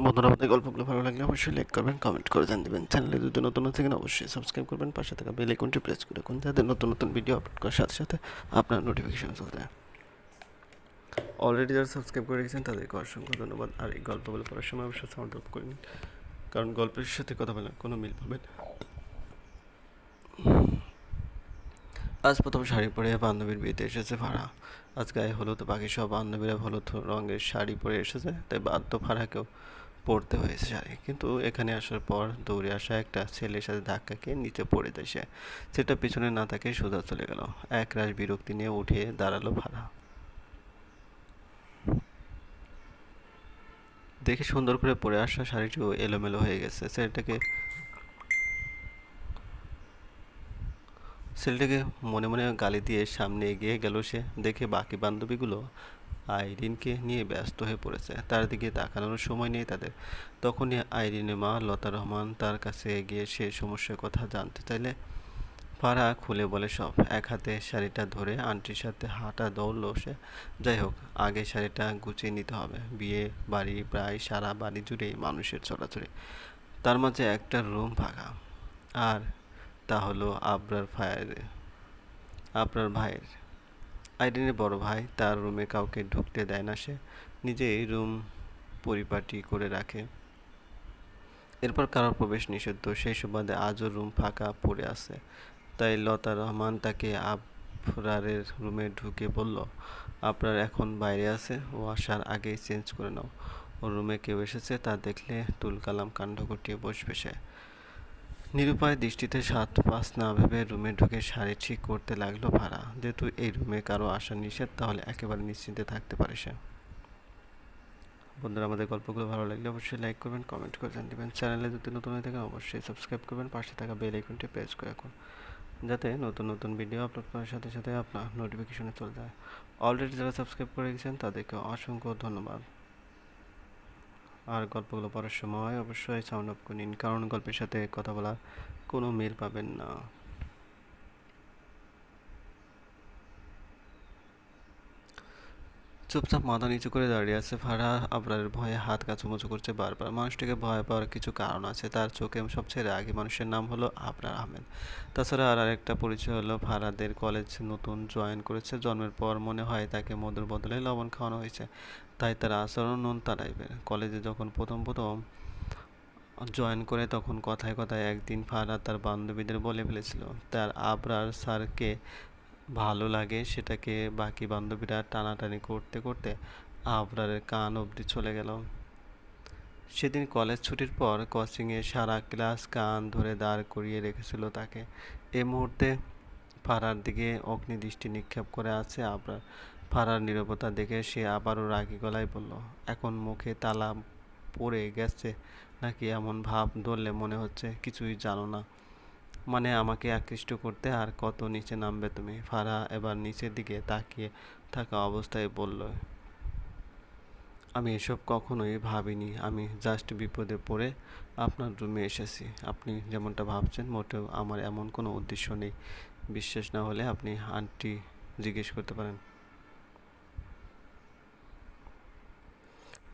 বন্ধুরা আমাদের গল্পগুলো ভালো লাগলে অবশ্যই লাইক করবেন কমেন্ট করে জান দেবেন। চ্যানেলে যদি নতুন থাকেন অবশ্যই সাবস্ক্রাইব করবেন, পাশে থাকা বেল আইকনটি প্রেস করে রাখুন, যাতে নতুন নতুন ভিডিও আপলোড করার সাথে সাথে আপনার নোটিফিকেশন চলতে অলরেডি যারা সাবস্ক্রাইব করে রেখেছেন, তাদেরকে অসংখ্য ধন্যবাদ। আর এই গল্পগুলো পড়ার সময় অবশ্যই সাউন্ড অফ করে নিন, কারণ গল্পের সাথে কথা বলেন কোনো মিল পাবেন। আজ প্রথম শাড়ি পরে বান্ধবীর বিয়েতে এসেছে ভাড়া আজ গায়ে হলুদ বাকি সব বান্ধবীরা হলুদ রঙের শাড়ি পরে এসেছে, তাই বাধ্য ভাড়াকেও পরতে হয়েছে শাড়ি। কিন্তু এখানে আসার পর দৌড়ে আসা একটা ছেলের সাথে ধাক্কা খেয়ে নিচে পড়ে যায় সে। সেটা পিছনে না তাকে সোজা চলে গেল। এক রাশ বিরক্তি নিয়ে উঠে দাঁড়াল ভাড়া দেখে সুন্দর করে পরে আসা শাড়িটিও এলোমেলো হয়ে গেছে। ছেলেটাকে ছেলেটাকে মনে মনে গালি দিয়ে সামনে এগিয়ে গেল সে। দেখে বাকি বান্ধবীগুলো আইরিনকে নিয়ে ব্যস্ত হয়ে পড়েছে। তার দিকে তাকানোর সময় নেই তাদের। তখনই আইরিনের মা লতা রহমান তার কাছে এগিয়ে সে সমস্যার কথা জানতে চাইলে ফারা খুলে বলে, সব এক হাতে শাড়িটা ধরে আন্টির সাথে হাঁটা দৌড়লো সে। যাই হোক, আগে শাড়িটা গুছিয়ে নিতে হবে। বিয়ে বাড়ি প্রায় সারা বাড়ি জুড়েই মানুষের চলাচলে তার মাঝে একটা রুম ফাঁকা। আর তা হলো আবরার ভাইয়ের আবরার ভাইয়ের আইরিনের বড় ভাই তার রুমে কাউকে ঢুকতে দেয় না সে। নিজেই রুম পরিপাটি করে রাখে। এরপর কারোর প্রবেশ নিষিদ্ধ। সেই সুবাদে আজও রুম ফাঁকা পড়ে আছে। তাই লতা রহমান তাকে আবরারের রুমে ঢুকে বলল, আপনার এখন বাইরে আছে, ও আসার আগেই চেঞ্জ করে নাও। ওর রুমে কেউ এসেছে, তা দেখলে তুলকালাম কাণ্ড ঘটিয়ে বসবে সে। নিরুপায় দৃষ্টিতে সাত পাঁচ না ভেবে রুমে ঢুকে শাড়ি ঠিক করতে লাগল ভাড়া। যেহেতু এই রুমে কারও আসা নিষেধ, তাহলে একেবারে নিশ্চিন্তে থাকতে পারে সে। বন্ধুরা, আমাদের গল্পগুলো ভালো লাগলে অবশ্যই লাইক করবেন কমেন্ট করে জান দেবেন চ্যানেলে যদি নতুন হয়ে থাকেন, অবশ্যই সাবস্ক্রাইব করবেন, পাশে থাকা বেল আইকনটি প্রেস করে রাখুন, যাতে নতুন নতুন ভিডিও আপলোড করার সাথে সাথে আপনার নোটিফিকেশনে চলে যায়। অলরেডি যারা সাবস্ক্রাইব করে গেছেন, তাদেরকে অসংখ্য ধন্যবাদ। আর গল্পগুলো পড়ার সময় অবশ্যই সাউন্ড অফ নিন, কারণ গল্পের সাথে কথা বলা কোনো মিল পাবেন না। চুপচাপ মাথা নিচু করে দাঁড়িয়ে আছে ফারা। আবরারের ভয়ে হাত কাচুমুচু করছে বারবার। মানুষটিকে ভয় পাওয়ার কিছু কারণ আছে। তার চোখে সবচেয়ে রাগী মানুষের নাম হলো আবরার আহমেদ। তাছাড়া আর আরেকটা পরিচয় হলো, ফারাদের কলেজ নতুন জয়েন করেছে। জন্মের পর মনে হয় তাকে মধুর বদলে লবণ খাওয়ানো হয়েছে। তাই তার আচরণ নুন টাইপের। কলেজে যখন প্রথম প্রথম জয়েন করে তখন কথায় কথায় একদিন ফারা তার বান্ধবীদের বলে ফেলেছিল, তার আবরার স্যারকে ভালো লাগে সেটাকে বাকি বান্ধবীরা টানাটানি করতে করতে আবরারের কান অবধি চলে গেল। সেদিন কলেজ ছুটির পর কোচিংয়ে সারা ক্লাস কান ধরে দাঁড় করিয়ে রেখেছিল তাকে। এই মুহূর্তে ফারার দিকে অগ্নিদৃষ্টি নিক্ষেপ করে আছে আবরার। ফারার নীরবতা দেখে সে আবারও রাগী গলায় বলল, এখন মুখে তালা পড়ে গেছে, নাকি এমন ভাব ধরলে মনে হচ্ছে? কিছুই জানো না। মানে আমাকে আকৃষ্ট করতে আর কত নিচে নামবে তুমি? ফারা এবার নিচের দিকে তাকিয়ে থাকা অবস্থায় বলল, আমি এসব কখনোই ভাবিনি। আমি জাস্ট বিপদে পড়ে আপনার রুমে এসেছি। আপনি যেমনটা ভাবছেন, মোটেও আমার এমন কোনো উদ্দেশ্য নেই। বিশ্বাস না হলে আপনি আন্টি জিজ্ঞেস করতে পারেন।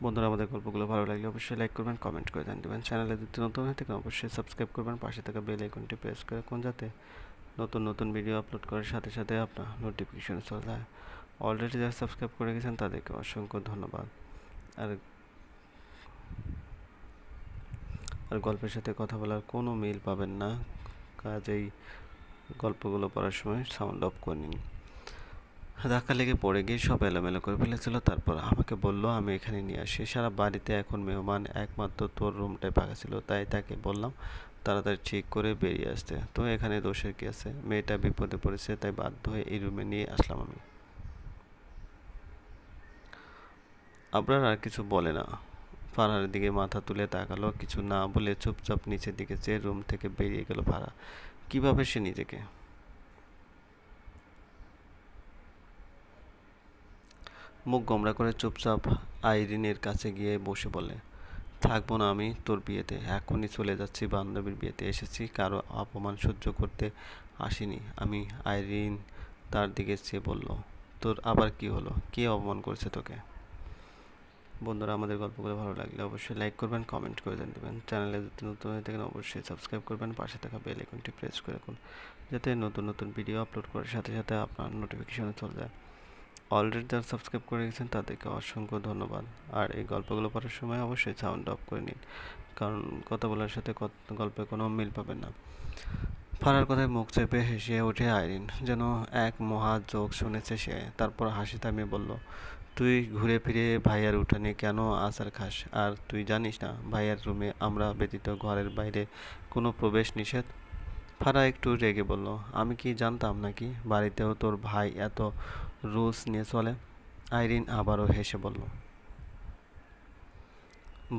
বন্ধুরা, আমাদের গল্পগুলো ভালো লাগলে অবশ্যই লাইক করবেন কমেন্ট করে জান দেবেন। চ্যানেলে যদি নতুন হয়ে থাকেন, অবশ্যই সাবস্ক্রাইব করবেন। পাশে থাকা বেল আইকনটি প্রেস করে কোন যাতে নতুন নতুন ভিডিও আপলোড করার সাথে সাথে আপনার নোটিফিকেশন চলে যায়। অলরেডি যারা সাবস্ক্রাইব করে গেছেন, তাদেরকে অসংখ্য ধন্যবাদ। আর আর গল্পের সাথে কথা বলার কোনো মিল পাবেন না। কাজেই গল্পগুলো পড়ার সময় সাউন্ড অফ করে নিন। ধাক্কা লেগে পড়ে গিয়ে সব এলোমেলো করে ফেলেছিল। তারপর আমাকে বলল, আমি এখানে নিয়ে আসি। সারা বাড়িতে এখন মেহমান একমাত্র তোর রুমটাই ফাঁকা ছিল, তাই তাকে বললাম, তাড়াতাড়ি ঠিক করে বেরিয়ে আসতে। তো এখানে দোষের কি আছে? মেয়েটা বিপদে পড়েছে, তাই বাধ্য হয়ে এই রুমে নিয়ে আসলাম আমি। আপনার আর কিছু বলে না। ফারহার দিকে মাথা তুলে তাকালো, কিছু না বলে চুপচাপ নিচের দিকে চেয়ে রুম থেকে বেরিয়ে গেল ফারহা। কীভাবে সে নিজেকে? মুখ গোমরা করে চুপচাপ আইরিনের কাছে গিয়ে বসে বলে, থাকব না আমি তোর বিয়েতে, এখনই চলে যাচ্ছি বান্ধবীর বিয়েতে। এসেছি কারও অপমান সহ্য করতে আসিনি। আমি আইরিন তার দিকে চেয়ে বলল, তোর আবার কি হলো? কে অপমান করেছে তোকে? বন্ধুরা, আমাদের গল্পগুলো ভালো লাগলে অবশ্যই লাইক করবেন কমেন্ট করে দেবেন চ্যানেলে যদি নতুন হয়ে থাকেন, অবশ্যই সাবস্ক্রাইব করবেন, পাশে থাকা বেল আইকনটি প্রেস করে রাখুন, যাতে নতুন নতুন ভিডিও আপলোড করার সাথে সাথে আপনার নোটিফিকেশনে চলে যায়। অলরেডি যারা সাবস্ক্রাইব করে গেছেন তাদেরকে অসংখ্য ধন্যবাদ। আর এই গল্পগুলো পড়ার সময় অবশ্যই সাউন্ড অফ করে নিন, কারণ কথা বলার সাথে গল্পে কোনো মিল পাবেন না। ফারার কথায় মুখ চেপে হেসে ওঠে আইরিন, যেন এক মহা যোগ শুনেছে সে। তারপর হাসি থামিয়ে বলল, তুই ঘুরে ফিরে ভাইয়ার উঠানে কেন আসার খাস? আর তুই জানিস না ভাইয়ার রুমে আমরা ব্যতীত ঘরের বাইরে কোনো প্রবেশ নিষেধ? ফারা একটু রেগে বলল, আমি কি জানতাম নাকি বাড়িতেও তোর ভাই এত রুলস নিয়ে চলে। আইরিন আবারও হেসে বলল,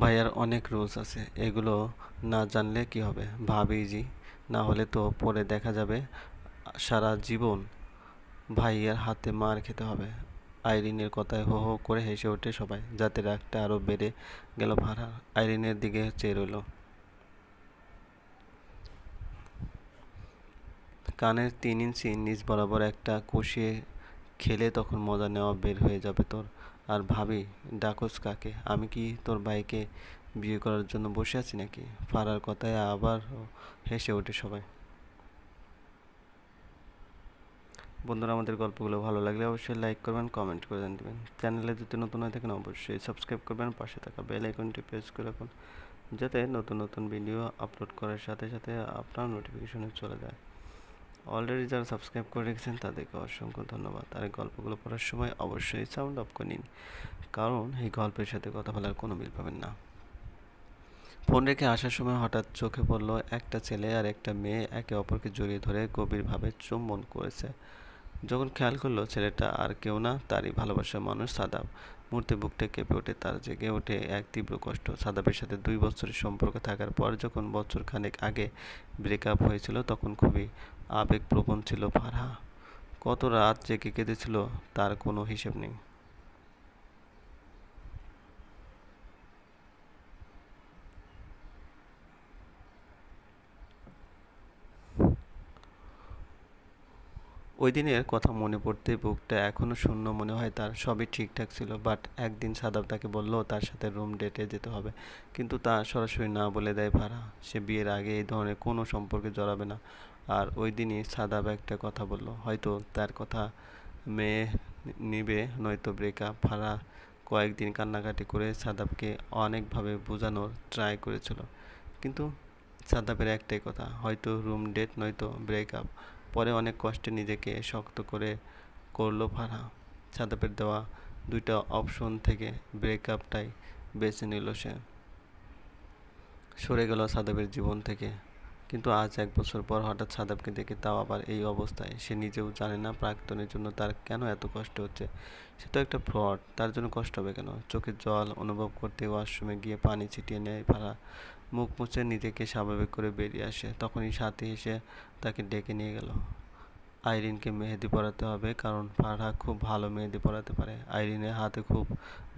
ভাইয়ার অনেক রুলস আছে, এগুলো না জানলে কি হবে? ভাবিজি না হলে তো পরে দেখা যাবে। সারা জীবন ভাইয়ের হাতে মার খেতে হবে। আইরিনের কথায় হো হো করে হেসে ওঠে সবাই। যাতে রাগটা আরও বেড়ে গেল ভাড়া। আইরিনের দিকে চেয়ে রইল। কানের তিন ইঞ্চি নিচ বরাবর একটা কষিয়ে খেলে তখন মজা নেওয়া বের হয়ে যাবে তোর। আর ভাবি, ডাকস কাকে? আমি কি তোর ভাইকে বিয়ে করার জন্য বসে আছি নাকি? ফারার কথায় আবার হেসে ওঠে সবাই। বন্ধুরা, আমাদের গল্পগুলো ভালো লাগলে অবশ্যই লাইক করবেন, কমেন্ট করে দেবেন চ্যানেলে যদি নতুন হয়ে থাকেন, অবশ্যই সাবস্ক্রাইব করবেন, পাশে থাকা বেল আইকনটি প্রেস করে রাখুন, যাতে নতুন নতুন ভিডিও আপলোড করার সাথে সাথে আপনার নোটিফিকেশনে চলে যায়। অলরেডি যারা সাবস্ক্রাইব করে রেখেছেন, তাদেরকে অসংখ্য ধন্যবাদ। আর এই গল্পগুলো পড়ার সময় অবশ্যই সাউন্ড অফ করে নিন। কারণ এই গল্পের সাথে কথা বলার কোনো মিল পাবেন না। ফোন রেখে আসার সময় হঠাৎ চোখে পড়ল একটা ছেলে আর একটা মেয়ে একে অপরকে জড়িয়ে ধরে গভীরভাবে চুম্বন করেছে। যখন খেয়াল করল ছেলেটা আর কেউ না, তারই ভালোবাসার মানুষ সাদাব। মুহূর্তে বুকটা কেঁপে ওঠে, তার জেগে ওঠে এক তীব্র কষ্ট। সাদাবের সাথে দুই বছরের সম্পর্ক থাকার পর যখন বছর খানেক আগে ব্রেকআপ হয়েছিল, তখন খুবই আবেগপ্রবণ ছিল ফারহা। কত রাত জেগে কেঁদেছিল, তার কোনো হিসেব নেই। ওই দিনের কথা মনে পড়তে বুকটা এখনও শূন্য মনে হয় তার, সবই ঠিকঠাক ছিল। বাট একদিন সাদাব তাকে বলল, তার সাথে রুম ডেটে যেতে হবে। কিন্তু তা সরাসরি না বলে দেয় ভাড়া। সে বিয়ের আগে এই ধরনের কোনো সম্পর্কে জড়াবে না। আর ওই দিনই সাদাব একটা কথা বলল, হয়তো তার কথা মেয়ে নিবে, নয়তো ব্রেকআপ ভাড়া কয়েকদিন কান্নাকাটি করে সাদাবকে অনেকভাবে বোঝানোর ট্রাই করেছিল। কিন্তু সাদাবের একটাই কথা, হয়তো রুম ডেট নয়তো ব্রেকআপ পরে অনেক কষ্টে নিজেকে শক্ত করে করল ফারহা সাদাপের দেওয়া দুইটা অপশন থেকে ব্রেকআপটাই বেছে নিল সে। সরে গেল সাদাবের জীবন থেকে। কিন্তু আজ এক বছর পর হঠাৎ সাদাবকে দেখে তাও আবার এই অবস্থায়। সে নিজেও জানে না প্রাক্তনের জন্য তার কেন এত কষ্ট হচ্ছে। সে তো একটা ফ্রড, তার জন্য কষ্ট হবে কেন? চোখের জল অনুভব করতে ওয়াশরুমে গিয়ে পানি ছিটিয়ে নেয় ফারা মুখ মুছে নিজেকে স্বাভাবিক করে বেরিয়ে আসে। তখনই সাথে এসে তাকে ডেকে নিয়ে গেল। আইরিনকে মেহেদি পরাতে হবে কারণ ফারহা খুব ভালো মেহেদি পরাতে পারে। আইরিনের হাতে খুব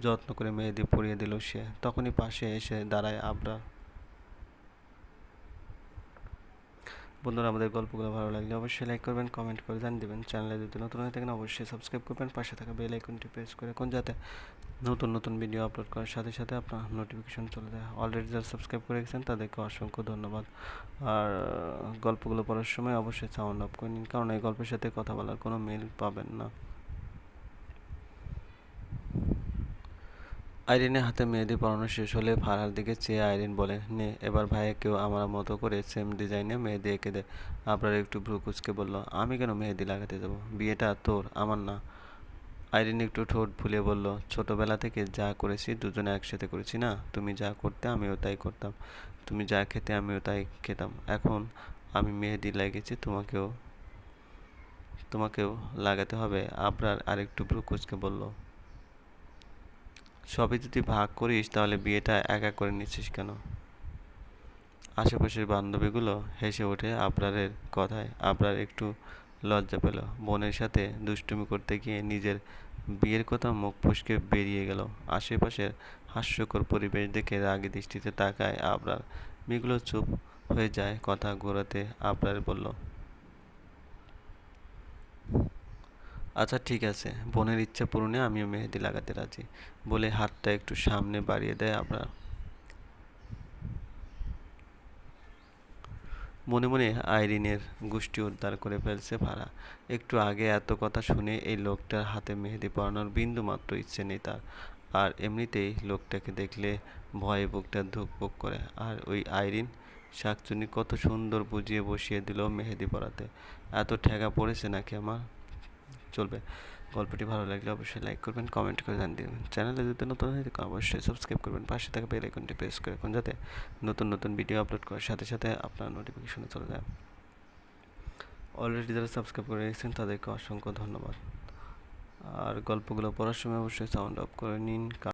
যত্ন করে মেহেদি পরিয়ে দিল সে। তখনই পাশে এসে দাঁড়ায় আবরা বন্ধুরা, আমাদের গল্পগুলো ভালো লাগলে অবশ্যই লাইক করবেন কমেন্ট করে জানিয়ে দেবেন। চ্যানেলে যদি নতুন হয়ে থাকেন, অবশ্যই সাবস্ক্রাইব করবেন। পাশে থাকা বেল আইকনটি প্রেস করে কোন যাতে নতুন নতুন ভিডিও আপলোড করার সাথে সাথে আপনার নোটিফিকেশন চলে যায়। অলরেডি যারা সাবস্ক্রাইব করে রেখেছেন, তাদেরকে অসংখ্য ধন্যবাদ। আর, গল্পগুলো পড়ার সময় অবশ্যই সাউন্ড অফ করে নিন, কারণ এই গল্পের সাথে কথা বলার কোনো মিল পাবেন না। আইরিনের হাতে মেহেদি পরানো শেষ হলে ফারহার দিকে চেয়ে আইরিন বলে, নে, এবার কেউ আমার মতো করে সেম ডিজাইনে মেহেদি এঁকে দে। আপনার একটু ভ্রু কুচকে বলল, আমি কেন মেহেদি লাগাতে যাব? বিয়েটা তোর, আমার না। আইরিন একটু ঠোঁট ফুলে বলল, ছোটবেলা থেকে যা করেছি দুজনে একসাথে করেছি না? তুমি যা করতে আমিও তাই করতাম। তুমি যা খেতে আমিও তাই খেতাম। এখন আমি মেহেদি লাগিয়েছি, তোমাকেও তোমাকেও লাগাতে হবে। আবরার আরেকটু ভ্রু কুচকে বলল সবই যদি ভাগ করিস, তাহলে বিয়েটা একা করে নিচ্ছিস কেন? আশেপাশের বান্ধবীগুলো হেসে ওঠে আবরারের কথায়। আবরার একটু লজ্জা পেল। বোনের সাথে দুষ্টুমি করতে গিয়ে নিজের বিয়ের কথা মুখ ফুসকে বেরিয়ে গেল। আশেপাশের হাস্যকর পরিবেশ দেখে রাগি দৃষ্টিতে তাকায় আবরার। মেয়েগুলো চুপ হয়ে যায়। কথা ঘোরাতে আবরার বলল আচ্ছা ঠিক আছে। বোনের ইচ্ছা পূরণে আমিও মেহেদি লাগাতে রাজি। বলে হাতটা একটু সামনে বাড়িয়ে দেয় আপনার মনে মনে আইরিনের গোষ্ঠী উদ্ধার করে ফেলছে ভাড়া একটু আগে এত কথা শুনে এই লোকটার হাতে মেহেদি পরানোর বিন্দু মাত্র ইচ্ছে নেই তার। আর এমনিতেই লোকটাকে দেখলে ভয়ে বুকটা ধুকপুক করে। আর ওই আইরিন শাকচুনি কত সুন্দর বুঝিয়ে বসিয়ে দিল মেহেদি পরাতে। এত ঠেকা পড়েছে নাকি আমার? চলবে। গল্পটি ভালো লাগলে অবশ্যই লাইক করবেন কমেন্ট করে জানিয়ে দেবেন। চ্যানেলে যদি নতুন হয় তাহলে অবশ্যই সাবস্ক্রাইব করবেন। পাশে থাকা বেল আইকনটি প্রেস করে রাখুন যাতে নতুন নতুন ভিডিও আপলোড করার সাথে সাথে আপনার নোটিফিকেশনে চলে যায়। অলরেডি যারা সাবস্ক্রাইব করে রেখেছেন, তাদেরকে অসংখ্য ধন্যবাদ। আর গল্পগুলো পড়ার সময় অবশ্যই সাউন্ড অফ করে নিন।